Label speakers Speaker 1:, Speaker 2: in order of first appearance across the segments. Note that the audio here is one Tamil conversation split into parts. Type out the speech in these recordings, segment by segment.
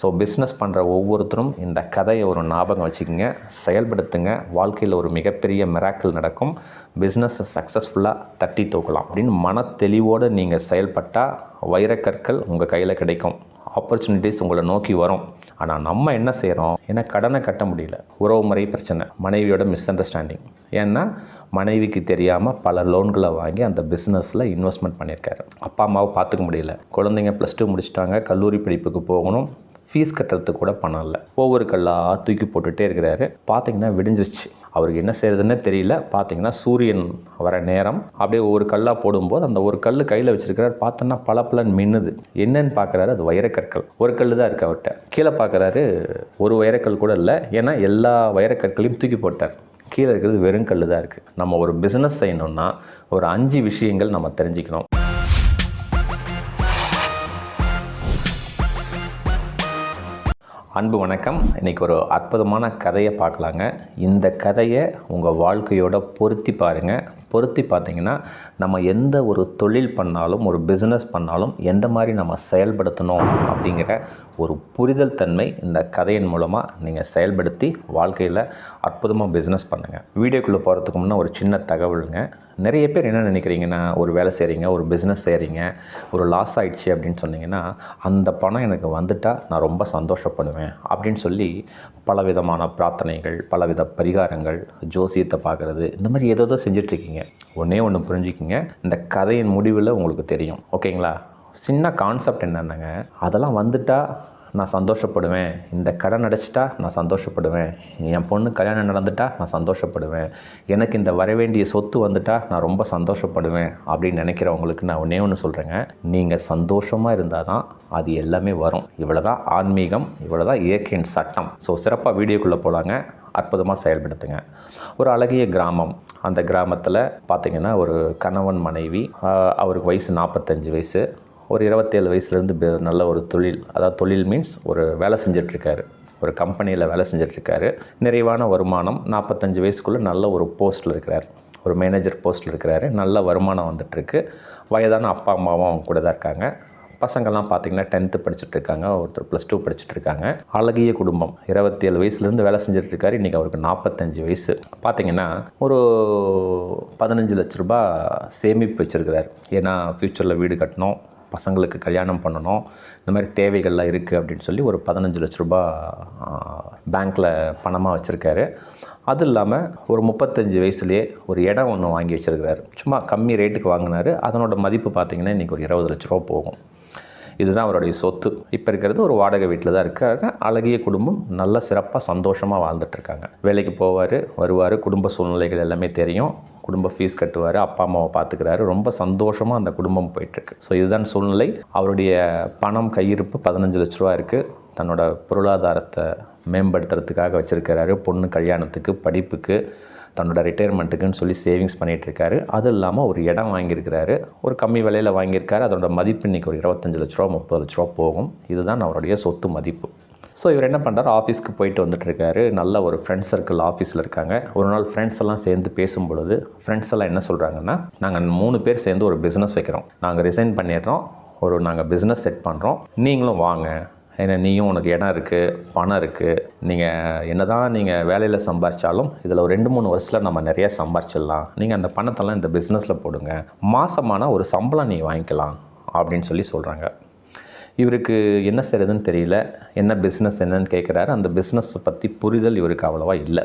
Speaker 1: ஸோ பிஸ்னஸ் பண்ணுற ஒவ்வொருத்தரும் இந்த கதையை ஒரு ஞாபகம் வச்சுக்கோங்க. செயல்படுத்துங்க. வாழ்க்கையில் ஒரு மிகப்பெரிய மிராக்கள் நடக்கும். பிஸ்னஸை சக்ஸஸ்ஃபுல்லாக தட்டி தூக்கலாம். அப்படின்னு மன தெளிவோடு நீங்கள் செயல்பட்டால் வைரக்கற்கள் உங்கள் கையில் கிடைக்கும். ஆப்பர்ச்சுனிட்டிஸ் உங்களை நோக்கி வரும். ஆனால் நம்ம என்ன செய்கிறோம் ஏன்னா கடனை கட்ட முடியல. உறவு முறை பிரச்சனை. மனைவியோட மிஸ் அண்டர்ஸ்டாண்டிங் ஏன்னா மனைவிக்கு தெரியாமல் பல லோன்களை வாங்கி அந்த பிஸ்னஸில் இன்வெஸ்ட்மெண்ட் பண்ணியிருக்காரு. அப்பா அம்மாவை பார்த்துக்க முடியல. குழந்தைங்க ப்ளஸ் டூ முடிச்சிட்டாங்க. கல்லூரி படிப்புக்கு போகணும். ஃபீஸ் கட்டுறதுக்கு கூட பணம் இல்லை ஒவ்வொரு கல்லாக தூக்கி போட்டுகிட்டே இருக்கிறாரு. பார்த்தீங்கன்னா விடிஞ்சிருச்சு. அவருக்கு என்ன செய்யறதுன்னே தெரியல. பார்த்தீங்கன்னா சூரியன் வர நேரம். அப்படியே ஒவ்வொரு கல்லாக போடும்போது அந்த ஒரு கல் கையில் வச்சிருக்கிறார். பார்த்தோன்னா பல மின்னுது. என்னன்னு பார்க்குறாரு அது வைரக்கற்கள். ஒரு கல் தான் இருக்குது அவர்கிட்ட கீழே பார்க்குறாரு ஒரு வைரக்கல் கூட இல்லை. ஏன்னா எல்லா வைரக்கற்களையும் தூக்கி போட்டார். கீழே இருக்கிறது வெறும் கல் தான் இருக்குது நம்ம ஒரு பிஸ்னஸ் செய்யணும்னா ஒரு அஞ்சு விஷயங்கள் நம்ம தெரிஞ்சுக்கணும். அன்பு வணக்கம். இன்றைக்கி ஒரு அற்புதமான கதையை பார்க்கலாங்க. இந்த கதையை உங்கள் வாழ்க்கையோட பொருத்தி பாருங்கள் பொருத்தி பார்த்தீங்கன்னா நம்ம எந்த ஒரு தொழில் பண்ணாலும் ஒரு பிஸ்னஸ் பண்ணாலும் எந்த மாதிரி நம்ம செயல்படுத்தணும் அப்படிங்கிற ஒரு புரிதல் தன்மை இந்த கதையின் மூலமாக நீங்கள் செயல்படுத்தி வாழ்க்கையில் அற்புதமாக பிஸ்னஸ் பண்ணுங்கள் வீடியோக்குள்ளே போகிறதுக்கு முன்னே ஒரு சின்ன தகவலுங்க. நிறைய பேர் என்ன நினைக்கிறீங்கன்னா ஒரு வேலை செய்கிறீங்க ஒரு பிஸ்னஸ் செய்கிறீங்க ஒரு லாஸ் ஆகிடுச்சி அப்படின்னு சொன்னீங்கன்னா அந்த பணம் எனக்கு வந்துட்டால் நான் ரொம்ப சந்தோஷப்படுவேன் அப்படின்னு சொல்லி பலவிதமான பிரார்த்தனைகள் பலவித பரிகாரங்கள் ஜோசியத்தை பார்க்குறது இந்த மாதிரி ஏதோ செஞ்சிட்ருக்கீங்க ஒன்றே ஒன்று புரிஞ்சுக்கிங்க. இந்த கதையின் முடிவில் உங்களுக்கு தெரியும். ஓகேங்களா? சின்ன கான்செப்ட் என்னென்னங்க? அதெல்லாம் வந்துட்டால் நான் சந்தோஷப்படுவேன். இந்த கடன் அடைச்சிட்டா நான் சந்தோஷப்படுவேன். என் பொண்ணு கல்யாணம் நடந்துட்டா நான் சந்தோஷப்படுவேன். எனக்கு இந்த வரவேண்டிய சொத்து வந்துட்டா நான் ரொம்ப சந்தோஷப்படுவேன் அப்படின்னு நினைக்கிறவங்களுக்கு நான் ஒன்றே ஒன்று சொல்கிறேங்க நீங்கள் சந்தோஷமாக இருந்தால் தான் அது எல்லாமே வரும். இவ்வளோ தான் ஆன்மீகம் இவ்வளோ தான் இயற்கையின் சட்டம். ஸோ சிறப்பாக வீடியோக்குள்ளே போகலாங்க அற்புதமாக செயல்படுத்துங்க. ஒரு அழகிய கிராமம். அந்த கிராமத்தில் பார்த்திங்கன்னா ஒரு கணவன் மனைவி அவருக்கு வயசு நாற்பத்தஞ்சு வயசு. ஒரு இருபத்தேழு வயசுலேருந்து நல்ல ஒரு தொழில். அதாவது தொழில் மீன்ஸ் ஒரு வேலை செஞ்சிட்ருக்காரு. ஒரு கம்பெனியில் வேலை செஞ்சிட்ருக்காரு. நிறைவான வருமானம் நாற்பத்தஞ்சு வயசுக்குள்ளே நல்ல ஒரு போஸ்ட்டில் இருக்கிறார். ஒரு மேனேஜர் போஸ்ட்டில் இருக்கிறாரு. நல்ல வருமானம் வந்துட்டுருக்கு வயதான அப்பா அம்மாவும் அவங்க கூட தான் இருக்காங்க. பசங்கள்லாம் பார்த்தீங்கன்னா டென்த்து படிச்சுட்டு இருக்காங்க ஒருத்தர் ப்ளஸ் டூ படிச்சுட்டு இருக்காங்க அழகிய குடும்பம். இருபத்தி ஏழு வயசுலேருந்து வேலை செஞ்சுட்டு இருக்காரு இன்றைக்கி அவருக்கு நாற்பத்தஞ்சு வயசு. பார்த்தீங்கன்னா ஒரு பதினஞ்சு லட்ச ரூபா சேமிப்பு வச்சுருக்கிறார். ஏன்னா ஃப்யூச்சரில் வீடு கட்டணும் பசங்களுக்கு கல்யாணம் பண்ணணும் இந்த மாதிரி தேவைகள்லாம் இருக்குது அப்படின்னு சொல்லி ஒரு பதினஞ்சு லட்ச ரூபா பேங்க்கில் பணமாக வச்சுருக்காரு. அது இல்லாமல் ஒரு முப்பத்தஞ்சு வயசுலேயே ஒரு இடம் ஒன்று வாங்கி வச்சுருக்கிறாரு. சும்மா கம்மி ரேட்டுக்கு வாங்கினார். அதனோட மதிப்பு பார்த்திங்கன்னா இன்றைக்கி ஒரு இருபது லட்ச ரூபா போகும். இதுதான் அவருடைய சொத்து. இப்போ இருக்கிறது ஒரு வாடகை வீட்டில் தான் இருக்காங்க அழகிய குடும்பம் நல்ல சிறப்பாக சந்தோஷமாக வாழ்ந்துட்டுருக்காங்க வேலைக்கு போவார் வருவார் குடும்ப சூழ்நிலைகள் எல்லாமே தெரியும். குடும்ப ஃபீஸ் கட்டுவார் அப்பா அம்மாவை பார்த்துக்கிறாரு. ரொம்ப சந்தோஷமாக அந்த குடும்பம் போயிட்டுருக்கு ஸோ இதுதான் சூழ்நிலை. அவருடைய பணம் கையிருப்பு பதினஞ்சு லட்ச ரூபா இருக்குது தன்னோட பொருளாதாரத்தை மேம்படுத்துறதுக்காக வச்சுருக்கிறாரு. பொண்ணு கல்யாணத்துக்கு படிப்புக்கு தன்னோட ரிட்டையர்மெண்ட்டுக்குன்னு சொல்லி சேவிங்ஸ் பண்ணிகிட்ருக்காரு அது இல்லாமல் ஒரு இடம் வாங்கியிருக்கிறாரு. ஒரு கம்மி விலையில் வாங்கியிருக்காரு. அதோட மதிப்பு இன்றைக்கி ஒரு இருபத்தஞ்சு லட்ச ரூபா முப்பது லட்ச ரூபா போகும். இதுதான் அவருடைய சொத்து மதிப்பு. ஸோ இவர் என்ன பண்ணுறாரு ஆஃபீஸ்க்கு போயிட்டு வந்துட்டுருக்காரு. நல்ல ஒரு ஃப்ரெண்ட்ஸ் சர்க்கிள் ஆஃபீஸில் இருக்காங்க. ஒரு நாள் ஃப்ரெண்ட்ஸ் எல்லாம் சேர்ந்து பேசும் பொழுது ஃப்ரெண்ட்ஸ் எல்லாம் என்ன சொல்கிறாங்கன்னா நாங்கள் மூணு பேர் சேர்ந்து ஒரு பிஸ்னஸ் வைக்கிறோம். நாங்கள் ரிசைன் பண்ணிடுறோம். ஒரு நாங்கள் பிஸ்னஸ் செட் பண்ணுறோம் நீங்களும் வாங்க. ஏன்னா நீயும் உனக்கு இடம் இருக்குது பணம் இருக்குது நீங்கள் என்ன தான் நீங்கள் வேலையில் சம்பாரிச்சாலும் இதில் ஒரு ரெண்டு மூணு வருஷத்தில் நம்ம நிறைய சம்பாரிச்சிடலாம். நீங்கள் அந்த பணத்தெல்லாம் இந்த பிஸ்னஸில் போடுங்க. மாதமான ஒரு சம்பளம் நீ வாங்கிக்கலாம் அப்படின்னு சொல்லி சொல்கிறாங்க இவருக்கு என்ன செய்கிறதுன்னு தெரியல. என்ன பிஸ்னஸ் என்னன்னு கேட்குறாரு அந்த பிஸ்னஸை பற்றி புரிதல் இவருக்கு அவ்வளோவா இல்லை.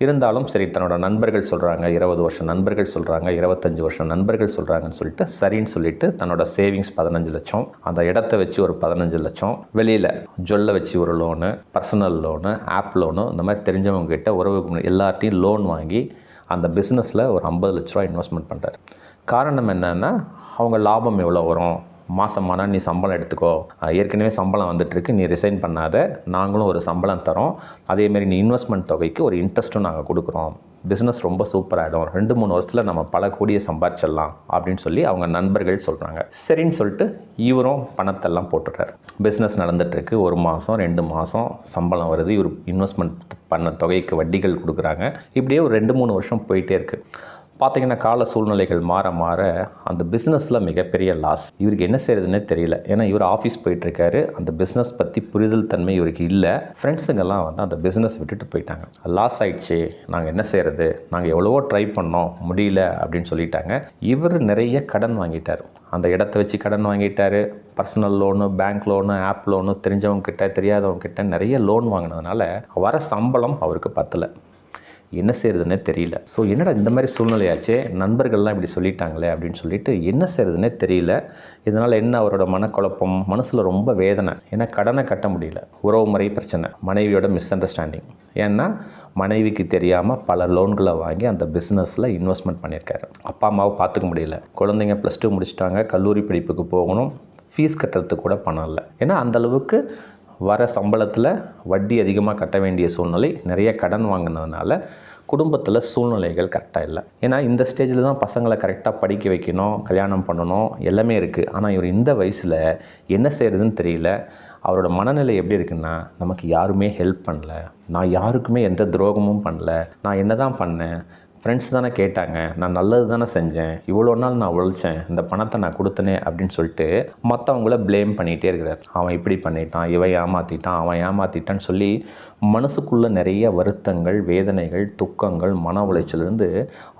Speaker 1: இருந்தாலும் சரி தன்னோட நண்பர்கள் சொல்கிறாங்க இருபது வருஷம் நண்பர்கள் சொல்கிறாங்க இருபத்தஞ்சி வருஷம் நண்பர்கள் சொல்கிறாங்கன்னு சொல்லிட்டு சரின்னு சொல்லிட்டு தன்னோட சேவிங்ஸ் பதினஞ்சு லட்சம் அந்த இடத்த வச்சு ஒரு பதினஞ்சு லட்சம் வெளியில் ஜொல்லை வச்சு ஒரு loan personal loan app loan இந்த மாதிரி தெரிஞ்சவங்க கிட்ட உறவு எல்லார்ட்டையும் லோன் வாங்கி அந்த பிஸ்னஸில் ஒரு ஐம்பது லட்ச ரூபா இன்வெஸ்ட்மெண்ட் பண்ணுறாரு காரணம் என்னென்னா அவங்க லாபம் எவ்வளோ வரும்? மாதமானா நீ சம்பளம் எடுத்துக்கோ. ஏற்கனவே சம்பளம் வந்துட்டுருக்கு நீ ரிசைன் பண்ணாத. நாங்களும் ஒரு சம்பளம் தரோம். அதேமாரி நீ இன்வெஸ்ட்மெண்ட் தொகைக்கு ஒரு இன்ட்ரெஸ்ட்டும் நாங்கள் கொடுக்குறோம். பிஸ்னஸ் ரொம்ப சூப்பராகிடும் ரெண்டு மூணு வருஷத்தில் நம்ம பல கோடியை சம்பாரிச்சிடலாம் அப்படின்னு சொல்லி அவங்க நண்பர்கள் சொல்கிறாங்க சரின்னு சொல்லிட்டு இவரும் பணத்தெல்லாம் போட்டுடுறார். பிஸ்னஸ் நடந்துகிட்ருக்கு ஒரு மாதம் ரெண்டு மாதம் சம்பளம் வருது. இவர் இன்வெஸ்ட்மெண்ட் பண்ண தொகைக்கு வட்டிகள் கொடுக்குறாங்க. இப்படியே ஒரு ரெண்டு மூணு வருஷம் போயிட்டே இருக்குது பார்த்தீங்கன்னா கால சூழ்நிலைகள் மாற மாற அந்த பிஸ்னஸில் மிகப்பெரிய லாஸ் இவருக்கு என்ன செய்கிறதுனே தெரியல. ஏன்னா இவர் ஆஃபீஸ் போயிட்டுருக்காரு. அந்த பிஸ்னஸ் பற்றி புரிதல் தன்மை இவருக்கு இல்லை. ஃப்ரெண்ட்ஸுங்கெல்லாம் வந்து அந்த பிஸ்னஸ் விட்டுட்டு போயிட்டாங்க. லாஸ் ஆயிடுச்சு. நாங்கள் என்ன செய்கிறது நாங்கள் எவ்வளவோ ட்ரை பண்ணோம். முடியல அப்படின்னு சொல்லிட்டாங்க. இவர் நிறைய கடன் வாங்கிட்டார். அந்த இடத்த வச்சு கடன் வாங்கிட்டார். Personal loan bank loan app loan தெரிஞ்சவங்க கிட்ட தெரியாதவங்க கிட்ட நிறைய லோன் வாங்கினதுனால வர சம்பளம் அவருக்கு பத்தலை. என்ன செய்கிறதுனே தெரியல. ஸோ என்னடா இந்த மாதிரி சூழ்நிலையாச்சே? நண்பர்கள்லாம் இப்படி சொல்லிட்டாங்களே அப்படின்னு சொல்லிட்டு என்ன செய்கிறதுனே தெரியல. இதனால் என்ன? அவரோட மனக்குழப்பம் மனசில் ரொம்ப வேதனை. ஏன்னா கடனை கட்ட முடியல. உறவு முறை பிரச்சனை. மனைவியோட மிஸ் அண்டர்ஸ்டாண்டிங் ஏன்னா மனைவிக்கு தெரியாமல் பல லோன்களை வாங்கி அந்த பிஸ்னஸில் இன்வெஸ்ட்மெண்ட் பண்ணியிருக்காரு. அப்பா அம்மாவை பார்த்துக்க முடியல. குழந்தைங்க ப்ளஸ் டூ முடிச்சிட்டாங்க. கல்லூரி படிப்புக்கு போகணும். ஃபீஸ் கட்டுறதுக்கு கூட பணம் இல்லை. ஏன்னா அந்த அளவுக்கு வர சம்பளத்தில் வட்டி அதிகமாக கட்ட வேண்டிய சூழ்நிலை நிறைய கடன் வாங்கினதுனால குடும்பத்தில் சூழ்நிலைகள் கரெக்டாக இல்லை. ஏன்னா இந்த ஸ்டேஜில் தான் பசங்களை கரெக்டாக படிக்க வைக்கணும் கல்யாணம் பண்ணணும் எல்லாமே இருக்குது ஆனால் இவர் இந்த வயசில் என்ன செய்கிறதுன்னு தெரியல. அவரோட மனநிலை எப்படி இருக்குன்னா நமக்கு யாருமே ஹெல்ப் பண்ணல. நான் யாருக்குமே எந்த துரோகமும் பண்ணல. நான் என்ன தான் பண்ணேன். ஃப்ரெண்ட்ஸ் தானே கேட்டாங்க நான் நல்லது தானே செஞ்சேன் இவ்வளோ நாள் நான் உழைச்சேன் இந்த பணத்தை நான் கொடுத்தனே அப்படின்னு சொல்லிட்டு மற்றவங்கள ப்ளேம் பண்ணிகிட்டே இருக்கிறார். அவன் இப்படி பண்ணிட்டான் இவன் ஏமாற்றிட்டான் அவன் ஏமாற்றிட்டான்னு சொல்லி மனசுக்குள்ளே நிறைய வருத்தங்கள் வேதனைகள் துக்கங்கள் மன உளைச்சலேருந்து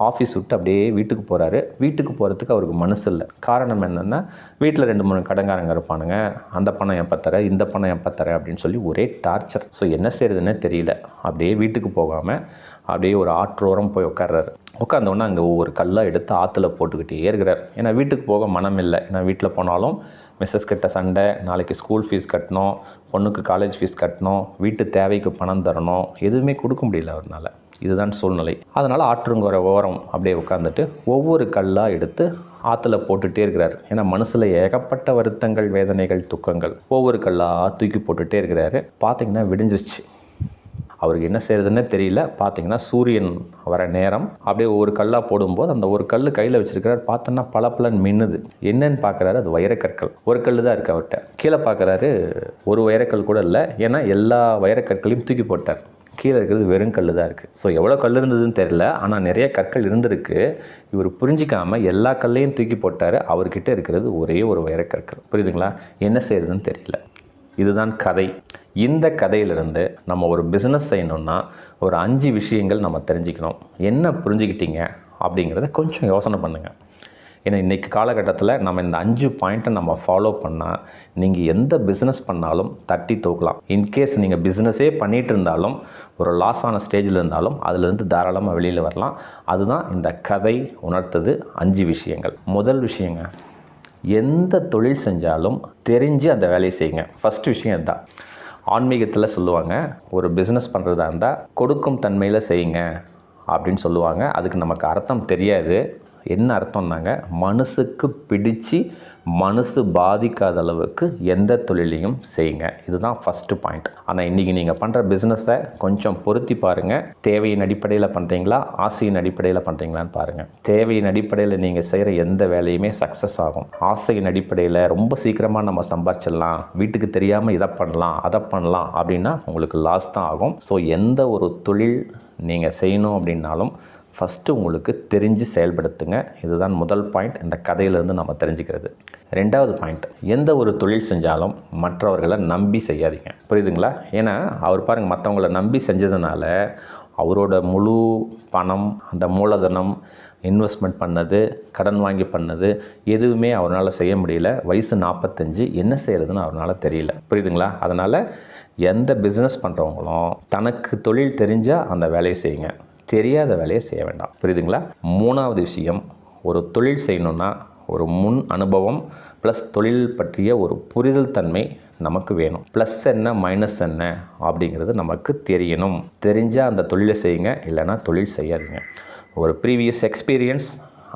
Speaker 1: ஆஃபீஸ் விட்டு அப்படியே வீட்டுக்கு போகிறாரு வீட்டுக்கு போகிறதுக்கு அவருக்கு மனசு இல்லை. காரணம் என்னென்னா வீட்டில் ரெண்டு மூணு கடங்காரங்க இருப்பானுங்க. அந்த பணம் எப்போ தர இந்த பணம் எப்போ தர அப்படின்னு சொல்லி ஒரே டார்ச்சர் ஸோ என்ன செய்கிறதுனே தெரியல. அப்படியே வீட்டுக்கு போகாமல் அப்படியே ஒரு ஆற்றோரம் போய் உட்கார்றாரு உட்காந்தோடனே அங்கே ஒவ்வொரு கல்லாக எடுத்து ஆற்றுல போட்டுக்கிட்டே இருக்கிறார். ஏன்னா வீட்டுக்கு போக மனம் இல்லை. ஏன்னா வீட்டில் போனாலும் மிஸ்ஸஸ் கிட்ட சண்டை நாளைக்கு ஸ்கூல் ஃபீஸ் கட்டணும் பொண்ணுக்கு காலேஜ் ஃபீஸ் கட்டணும் வீட்டு தேவைக்கு பணம் தரணும் எதுவுமே கொடுக்க முடியல அவர்னால. இதுதான் சூழ்நிலை. அதனால் ஆற்றுங்கிற ஓரம் அப்படியே உட்காந்துட்டு ஒவ்வொரு கல்லாக எடுத்து ஆற்றுல போட்டுகிட்டே இருக்கிறார். ஏன்னா மனசில் ஏகப்பட்ட வருத்தங்கள் வேதனைகள் துக்கங்கள். ஒவ்வொரு கல்லாக தூக்கி போட்டுகிட்டே இருக்கிறாரு. பார்த்தீங்கன்னா விடிஞ்சிச்சு அவருக்கு என்ன செய்யறதுன்னே தெரியல. பார்த்தீங்கன்னா சூரியன் வர நேரம். அப்படியே ஒரு கல்லாக போடும்போது அந்த ஒரு கல் கையில் வச்சிருக்கிறார். பார்த்தோன்னா பளபளன்னு மின்னுது. என்னன்னு பார்க்குறாரு அது வைரக்கற்கள் ஒரு கல் தான் இருக்குது அவர்கிட்ட கீழே பார்க்குறாரு ஒரு வைரக்கல் கூட இல்லை. ஏன்னா எல்லா வைரக்கற்களையும் தூக்கி போட்டார். கீழே இருக்கிறது வெறும் கல் தான் இருக்குது ஸோ எவ்வளோ கல் இருந்ததுன்னு தெரில ஆனால் நிறைய கற்கள் இருந்திருக்கு. இவர் புரிஞ்சிக்காமல் எல்லா கல்லையும் தூக்கி போட்டார். அவர்கிட்ட இருக்கிறது ஒரே ஒரு வைரக்கற்கள் புரியுதுங்களா? என்ன செய்யறதுன்னு தெரியல. இதுதான் கதை. இந்த கதையிலிருந்து நம்ம ஒரு பிஸ்னஸ் செய்யணும்னா ஒரு அஞ்சு விஷயங்கள் நம்ம தெரிஞ்சுக்கணும். என்ன புரிஞ்சுக்கிட்டீங்க அப்படிங்கிறத கொஞ்சம் யோசனை பண்ணுங்கள் ஏன்னா இன்றைக்கி காலகட்டத்தில் நம்ம இந்த அஞ்சு பாயிண்ட்டை நம்ம ஃபாலோ பண்ணால் நீங்கள் எந்த பிஸ்னஸ் பண்ணாலும் தட்டி தூக்கலாம். இன்கேஸ் நீங்கள் பிஸ்னஸே பண்ணிகிட்டு இருந்தாலும் ஒரு லாஸ் ஆன ஸ்டேஜில் இருந்தாலும் அதுலேருந்து தாராளமாக வெளியில் வரலாம். அதுதான் இந்த கதை உணர்த்தது அஞ்சு விஷயங்கள். முதல் விஷயங்க எந்த தொழில் செஞ்சாலும் தெரிஞ்சு அந்த வேலையை செய்யுங்க. ஃபஸ்ட் விஷயம் இதுதான். ஆன்மீகத்தில் சொல்லுவாங்க ஒரு பிஸ்னஸ் பண்ணுறதா இருந்தால் கொடுக்கும் தன்மையில் செய்யுங்க அப்படின்னு சொல்லுவாங்க. அதுக்கு நமக்கு அர்த்தம் தெரியாது. என்ன அர்த்தம்னாங்க? மனசுக்கு பிடிச்சு மனசு பாதிக்காத அளவுக்கு எந்த தொழிலையும் செய்யுங்க. இதுதான் ஃபஸ்ட்டு பாயிண்ட் ஆனால் இன்றைக்கி நீங்கள் பண்ணுற பிஸ்னஸை கொஞ்சம் பொருத்தி பாருங்கள் தேவையின் அடிப்படையில் பண்ணுறீங்களா ஆசையின் அடிப்படையில் பண்ணுறீங்களான்னு பாருங்கள் தேவையின் அடிப்படையில் நீங்கள் செய்கிற எந்த வேலையுமே சக்ஸஸ் ஆகும். ஆசையின் அடிப்படையில் ரொம்ப சீக்கிரமாக நம்ம சம்பாரிச்சிடலாம். வீட்டுக்கு தெரியாமல் இதை பண்ணலாம் அதை பண்ணலாம் அப்படின்னா உங்களுக்கு லாஸ் தான் ஆகும். ஸோ எந்த ஒரு தொழில் நீங்கள் செய்யணும் அப்படின்னாலும் ஃபஸ்ட்டு உங்களுக்கு தெரிஞ்சு செயல்படுத்துங்க. இதுதான் முதல் பாயிண்ட் இந்த கதையிலேருந்து நம்ம தெரிஞ்சுக்கிறது. ரெண்டாவது பாயிண்ட் எந்த ஒரு தொழில் செஞ்சாலும் மற்றவர்களை நம்பி செய்யாதீங்க. புரியுதுங்களா? ஏன்னா அவர் பாருங்கள் மற்றவங்கள நம்பி செஞ்சதுனால அவரோட முழு பணம் அந்த மூலதனம் இன்வெஸ்ட்மெண்ட் பண்ணது கடன் வாங்கி பண்ணது எதுவுமே அவரால் செய்ய முடியல. வயசு நாற்பத்தஞ்சு என்ன செய்கிறதுன்னு அவரால் தெரியல. புரியுதுங்களா? அதனால் எந்த பிஸ்னஸ் பண்ணுறவங்களும் தனக்கு தொழில் தெரிஞ்சால் அந்த வேலையை செய்யுங்க. தெரியாத வேலையை செய்ய வேண்டாம். புரியுதுங்களா? மூணாவது விஷயம் ஒரு தொழில் செய்யணுன்னா ஒரு முன் அனுபவம் ப்ளஸ் தொழில் பற்றிய ஒரு புரிதல் தன்மை நமக்கு வேணும். ப்ளஸ் என்ன மைனஸ் என்ன அப்படிங்கிறது நமக்கு தெரியணும். தெரிஞ்சால் அந்த தொழிலை செய்யுங்க இல்லைன்னா தொழில் செய்யாதீங்க. ஒரு ப்ரீவியஸ் எக்ஸ்பீரியன்ஸ்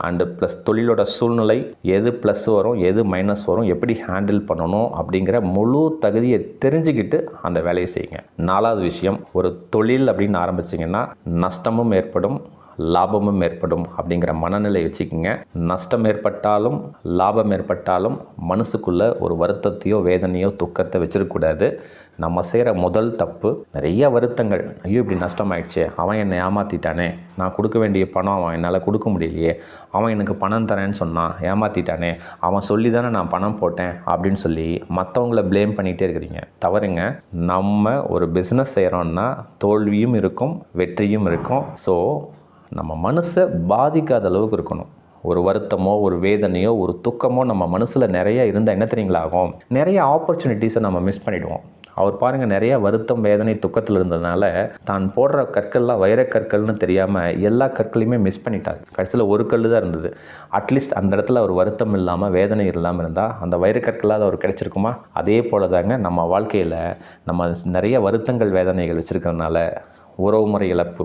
Speaker 1: அண்டு ப்ளஸ் தொழிலோட சூழ்நிலை எது ப்ளஸ் வரும் எது மைனஸ் வரும் எப்படி ஹேண்டில் பண்ணணும் அப்படிங்கிற முழு தகுதியை தெரிஞ்சுக்கிட்டு அந்த வேலையை செய்யுங்க. நாலாவது விஷயம் ஒரு தொழில் அப்படின்னு ஆரம்பிச்சிங்கன்னா நஷ்டமும் ஏற்படும் லாபமும் ஏற்படும் அப்படிங்கிற மனநிலை வச்சுக்கோங்க. நஷ்டம் ஏற்பட்டாலும் லாபம் ஏற்பட்டாலும் மனசுக்குள்ளே ஒரு வருத்தத்தையோ வேதனையோ துக்கத்தை வச்சிருக்கக்கூடாது நம்ம செய்கிற முதல் தப்பு நிறைய வருத்தங்கள். ஐயோ இப்படி நஷ்டமாயிடுச்சு. அவன் என்னை ஏமாற்றிட்டானே நான் கொடுக்க வேண்டிய பணம் அவன் என்னால் கொடுக்க முடியலையே. அவன் எனக்கு பணம் தரேன்னு சொன்னான் ஏமாற்றிட்டானே அவன் சொல்லி தானே நான் பணம் போட்டேன் அப்படின்னு சொல்லி மற்றவங்கள ப்ளேம் பண்ணிகிட்டே இருக்கிறீங்க. தவறுங்க. நம்ம ஒரு பிஸ்னஸ் செய்கிறோன்னா தோல்வியும் இருக்கும் வெற்றியும் இருக்கும். ஸோ நம்ம மனசை பாதிக்காத அளவுக்கு இருக்கணும். ஒரு வருத்தமோ ஒரு வேதனையோ ஒரு துக்கமோ நம்ம மனசில் நிறைய இருந்தால் என்ன தெரியுங்களா ஆகும் நிறைய ஆப்பர்ச்சுனிட்டிஸை நம்ம மிஸ் பண்ணிவிடுவோம் அவர் பாருங்கள் நிறைய வருத்தம் வேதனை துக்கத்தில் இருந்ததுனால தான் போடுற கற்கள்லாம் வைரக்கற்கள்னு தெரியாமல் எல்லா கற்களையுமே மிஸ் பண்ணிட்டார். கடைசியில் ஒரு கல் தான் இருந்தது. அட்லீஸ்ட் அந்த இடத்துல அவர் வருத்தம் இல்லாமல் வேதனை இல்லாமல் இருந்தால் அந்த வைரக்கற்களாக அவர் கிடைச்சிருக்குமா? அதே போல தாங்க நம்ம வாழ்க்கையில் நம்ம நிறைய வருத்தங்கள் வேதனைகள் வச்சுருக்கறனால உறவுமுறை இழப்பு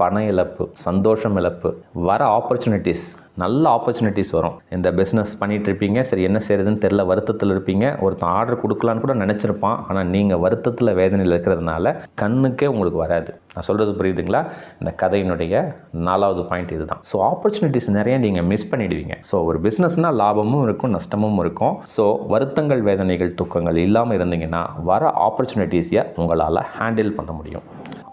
Speaker 1: பண இழப்பு சந்தோஷம் இழப்பு வர ஆப்பர்ச்சுனிட்டிஸ் நல்ல ஆப்பர்ச்சுனிட்டிஸ் வரும். இந்த பிஸ்னஸ் பண்ணிகிட்டு இருப்பீங்க சரி என்ன செய்கிறதுன்னு தெரில வருத்தத்தில் இருப்பீங்க. ஒருத்தன் ஆர்டர் கொடுக்கலான்னு கூட நினச்சிருப்பான். ஆனால் நீங்கள் வருத்தத்தில் வேதனையில் இருக்கிறதுனால கண்ணுக்கே உங்களுக்கு வராது. நான் சொல்கிறது புரியுதுங்களா? இந்த கதையினுடைய நாலாவது பாயிண்ட் இதுதான். ஸோ ஆப்பர்ச்சுனிட்டிஸ் நிறைய நீங்கள் மிஸ் பண்ணிடுவீங்க. ஸோ ஒரு பிஸ்னஸ்னால் லாபமும் இருக்கும் நஷ்டமும் இருக்கும். ஸோ வருத்தங்கள் வேதனைகள் துக்கங்கள் இல்லாமல் இருந்தீங்கன்னா வர ஆப்பர்ச்சுனிட்டிஸை உங்களால் ஹேண்டில் பண்ண முடியும்.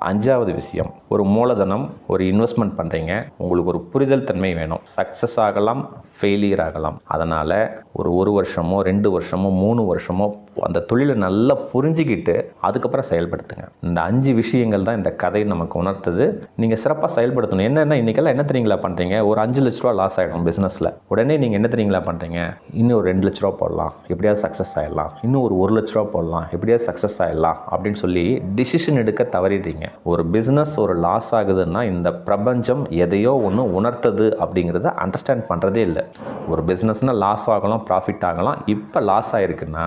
Speaker 1: அஞ்சாவது விஷயம் ஒரு மூலதனம் ஒரு இன்வெஸ்ட்மெண்ட் பண்ணுறீங்க உங்களுக்கு ஒரு புரிதல் தன்மை வேணும். சக்ஸஸ் ஆகலாம் ஃபெயிலியர் ஆகலாம். அதனால் ஒரு ஒரு வருஷமோ ரெண்டு வருஷமோ மூணு வருஷமோ அந்த தொழிலை நல்லா புரிஞ்சுக்கிட்டு அதுக்கப்புறம் செயல்படுத்துங்க. இந்த அஞ்சு விஷயங்கள் தான் இந்த கதை நமக்கு உணர்த்துது. நீங்கள் சிறப்பாக செயல்படுத்தணும். என்னென்ன இன்றைக்கெல்லாம் என்ன தெரியுங்களா பண்ணுறீங்க ஒரு அஞ்சு லட்ச ரூபா லாஸ் ஆகிடும் பிஸ்னஸில் உடனே நீங்கள் என்ன தெரியுங்களா பண்ணுறீங்க இன்னும் ஒரு ரெண்டு லட்ச ரூபா போடலாம். எப்படியாவது சக்ஸஸ் ஆகிடலாம் இன்னும் ஒரு ஒரு லட்ச ரூபா போடலாம். எப்படியாவது சக்ஸஸ் ஆகிடலாம் அப்படின்னு சொல்லி டிசிஷன் எடுக்க தவறிடுறீங்க. ஒரு பிஸ்னஸ் ஒரு லாஸ் ஆகுதுன்னா இந்த பிரபஞ்சம் எதையோ ஒன்று உணர்த்தது அப்படிங்கிறத அண்டர்ஸ்டாண்ட் பண்ணுறதே இல்லை. ஒரு பிஸ்னஸ்னால் லாஸ் ஆகலாம் ப்ராஃபிட் ஆகலாம். இப்போ லாஸ் ஆகிருக்குன்னா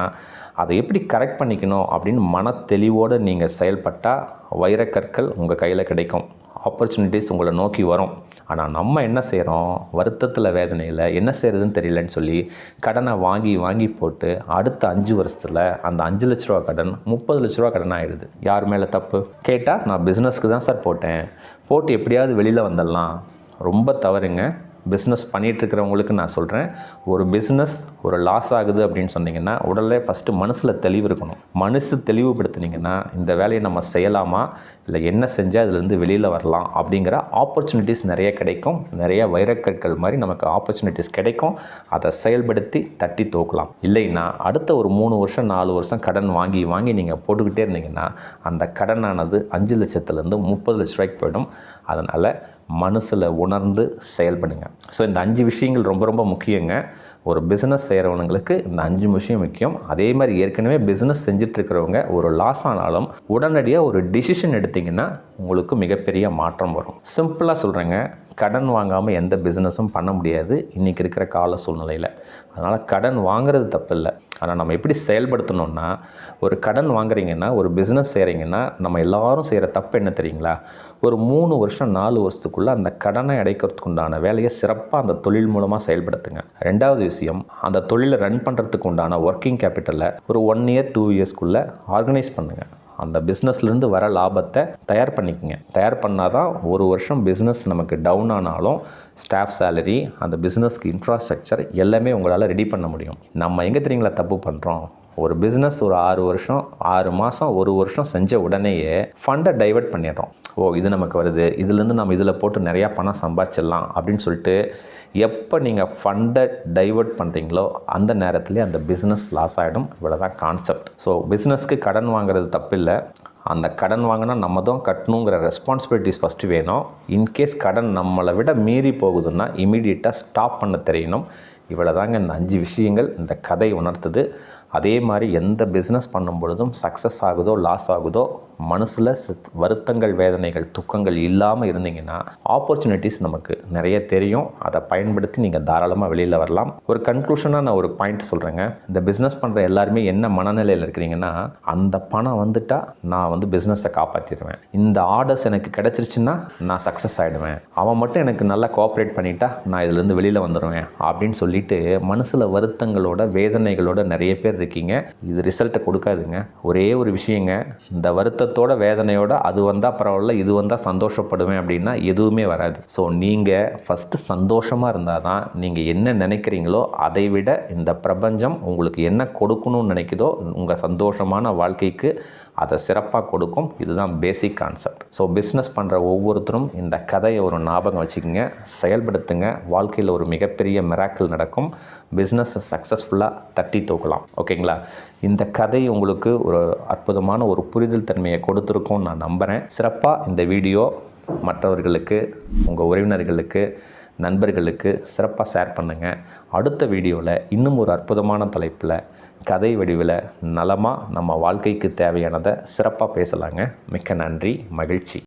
Speaker 1: அதை எப்படி கரெக்ட் பண்ணிக்கணும் அப்படின்னு மன தெளிவோடு நீங்கள் செயல்பட்டால் வைரக்கற்கள் உங்கள் கையில் கிடைக்கும். ஆப்பர்ச்சுனிட்டிஸ் உங்களை நோக்கி வரும். ஆனால் நம்ம என்ன செய்கிறோம் வருத்தத்தில் வேதனையில் என்ன செய்கிறதுன்னு தெரியலன்னு சொல்லி கடனை வாங்கி வாங்கி போட்டு அடுத்த அஞ்சு வருஷத்தில் அந்த அஞ்சு லட்ச ரூபா கடன் முப்பது லட்ச ரூபா கடன் ஆகிடுது யார் மேலே தப்பு? கேட்டால் நான் பிஸ்னஸ்க்கு தான் சார் போட்டேன். போட்டு எப்படியாவது வெளியில் வந்துடலாம் ரொம்ப தவறுங்க. பிஸ்னஸ் பண்ணிகிட்ருக்கிறவங்களுக்கு நான் சொல்கிறேன் ஒரு பிஸ்னஸ் ஒரு லாஸ் ஆகுது அப்படின்னு சொன்னீங்கன்னா உடலே ஃபஸ்ட்டு மனசில் தெளிவு இருக்கணும். மனசு தெளிவுபடுத்துனீங்கன்னா இந்த வேலையை நம்ம செய்யலாமா? இல்லை என்ன செஞ்சால் இதுலேருந்து வெளியில் வரலாம்? அப்படிங்கிற ஆப்பர்ச்சுனிட்டிஸ் நிறைய கிடைக்கும். நிறைய வைரக்கற்கள் மாதிரி நமக்கு ஆப்பர்ச்சுனிட்டிஸ் கிடைக்கும். அதை செயல்படுத்தி தட்டி தோக்கலாம். இல்லைன்னா அடுத்த ஒரு மூணு வருஷம் நாலு வருஷம் கடன் வாங்கி வாங்கி நீங்கள் போட்டுக்கிட்டே இருந்தீங்கன்னா அந்த கடனானது அஞ்சு லட்சத்துலேருந்து முப்பது லட்ச ரூபாய்க்கு போயிடும். அதனால் மனசில் உணர்ந்து செயல்படுங்க. ஸோ இந்த அஞ்சு விஷயங்கள் ரொம்ப ரொம்ப முக்கியங்க. ஒரு பிஸ்னஸ் செய்கிறவங்களுக்கு இந்த அஞ்சு விஷயம் முக்கியம். அதே மாதிரி ஏற்கனவே பிஸ்னஸ் செஞ்சிட்ருக்கிறவங்க ஒரு லாஸ் ஆனாலும் உடனடியாக ஒரு டிசிஷன் எடுத்திங்கன்னா உங்களுக்கு மிகப்பெரிய மாற்றம் வரும். சிம்பிளாக சொல்கிறேங்க கடன் வாங்காமல் எந்த பிஸ்னஸும் பண்ண முடியாது. இன்றைக்கி இருக்கிற கால சூழ்நிலையில். அதனால் கடன் வாங்குறது தப்பு இல்லை ஆனால் நம்ம எப்படி செயல்படுத்தணும்னா ஒரு கடன் வாங்குறீங்கன்னா ஒரு பிஸ்னஸ் செய்கிறீங்கன்னா நம்ம எல்லாரும் செய்கிற தப்பு என்ன தெரியுங்களா? ஒரு மூணு வருஷம் நாலு வருஷத்துக்குள்ளே அந்த கடனை அடைக்கிறதுக்கு உண்டான வேலையை சிறப்பாக அந்த தொழில் மூலமாக செயல்படுத்துங்க. ரெண்டாவது விஷயம் அந்த தொழிலை ரன் பண்ணுறதுக்கு உண்டான ஒர்க்கிங் கேபிட்டலை ஒரு ஒன் இயர் டூ இயர்ஸ்க்குள்ளே ஆர்கனைஸ் பண்ணுங்கள் அந்த பிஸ்னஸ்லேருந்து வர லாபத்தை தயார் பண்ணிக்கங்க. தயார் பண்ணால் தான் ஒரு வருஷம் பிஸ்னஸ் நமக்கு டவுன் ஆனாலும் ஸ்டாஃப் சேலரி அந்த பிஸ்னஸ்க்கு இன்ஃப்ராஸ்ட்ரக்சர் எல்லாமே உங்களால் ரெடி பண்ண முடியும். நம்ம எங்கே தெரியுங்களா தப்பு பண்ணுறோம் ஒரு பிஸ்னஸ் ஒரு ஆறு வருஷம் ஆறு மாதம் ஒரு வருஷம் செஞ்ச உடனேயே ஃபண்டை டைவர்ட் பண்ணிடுறோம். ஓ இது நமக்கு வருது. இதுலேருந்து நம்ம இதில் போட்டு நிறையா பணம் சம்பாதிச்சிடலாம் அப்படின்னு சொல்லிட்டு எப்போ நீங்கள் ஃபண்டை டைவர்ட் பண்ணுறீங்களோ அந்த நேரத்துலேயே அந்த பிஸ்னஸ் லாஸ் ஆகிடும் இவ்வளோ தான் கான்செப்ட் ஸோ பிஸ்னஸ்க்கு கடன் வாங்குறது தப்பில்லை. அந்த கடன் வாங்கினா நம்ம தான் கட்டணுங்கிற ரெஸ்பான்சிபிலிட்டிஸ் ஃபஸ்ட்டு வேணும். இன்கேஸ் கடன் நம்மளை விட மீறி போகுதுன்னா இமீடியட்டாக ஸ்டாப் பண்ண தெரியணும். இவ்வளோ தாங்க இந்த அஞ்சு விஷயங்கள். இந்த கதை உணர்த்துது. அதே மாதிரி எந்த பிஸ்னஸ் பண்ணும் பொழுதும் சக்ஸஸ் ஆகுதோ லாஸ் ஆகுதோ மனசில் வருத்தங்கள் வேதனைகள் துக்கங்கள் இல்லாமல் இருந்தீங்கன்னா ஆப்பர்ச்சுனிட்டிஸ் நமக்கு நிறைய தெரியும். அதை பயன்படுத்தி நீங்கள் தாராளமாக வெளியில் வரலாம். ஒரு கன்க்ளூஷனாக நான் ஒரு பாயிண்ட் சொல்கிறேங்க இந்த பிஸ்னஸ் பண்ணுற எல்லாருமே என்ன மனநிலையில் இருக்கிறீங்கன்னா அந்த பணம் வந்துட்டால் நான் வந்து பிஸ்னஸை காப்பாற்றிடுவேன் இந்த ஆர்டர்ஸ் எனக்கு கிடச்சிருச்சுன்னா நான் சக்ஸஸ் ஆகிடுவேன் அவன் மட்டும் எனக்கு நல்லா கோஆப்ரேட் பண்ணிட்டா நான் இதுலேருந்து வெளியில் வந்துடுவேன் அப்படின்னு சொல்லிட்டு மனசில் வருத்தங்களோட வேதனைகளோட நிறைய பேர் இருக்கீங்க. இது ரிசல்ட்டை கொடுக்காதுங்க. ஒரே ஒரு விஷயங்க. இந்த வருத்த துக்கத்தோட வேதனையோட அது வந்தால் பரவாயில்ல இது வந்தால் சந்தோஷப்படுவேன் அப்படின்னா எதுவுமே வராது. ஸோ நீங்கள் ஃபஸ்ட்டு சந்தோஷமாக இருந்தால் தான் நீங்கள் என்ன நினைக்கிறீங்களோ அதை விட இந்த பிரபஞ்சம் உங்களுக்கு என்ன கொடுக்கணும்னு நினைக்குதோ உங்கள் சந்தோஷமான வாழ்க்கைக்கு அதை சிறப்பாக கொடுக்கும். இதுதான் பேசிக் கான்செப்ட் ஸோ பிஸ்னஸ் பண்ணுற ஒவ்வொருத்தரும் இந்த கதையை ஒரு ஞாபகம் வச்சுக்கோங்க. செயல்படுத்துங்க. வாழ்க்கையில் ஒரு மிகப்பெரிய மிராக்கிள் நடக்கும். பிஸ்னஸை சக்ஸஸ்ஃபுல்லாக தட்டி தூக்கலாம். ஓகேங்களா இந்த கதை உங்களுக்கு ஒரு அற்புதமான ஒரு புரிதல் தன்மையை கொடுத்துருக்கும்னு நான் நம்புகிறேன் சிறப்பாக இந்த வீடியோ மற்றவர்களுக்கு உங்கள் உறவினர்களுக்கு நண்பர்களுக்கு சிறப்பாக ஷேர் பண்ணுங்கள் அடுத்த வீடியோவில் இன்னும் ஒரு அற்புதமான தலைப்பில் கதை வடிவில் நலமாக நம்ம வாழ்க்கைக்கு தேவையானதை சிறப்பாக பேசலாங்க. மிக்க நன்றி மகிழ்ச்சி.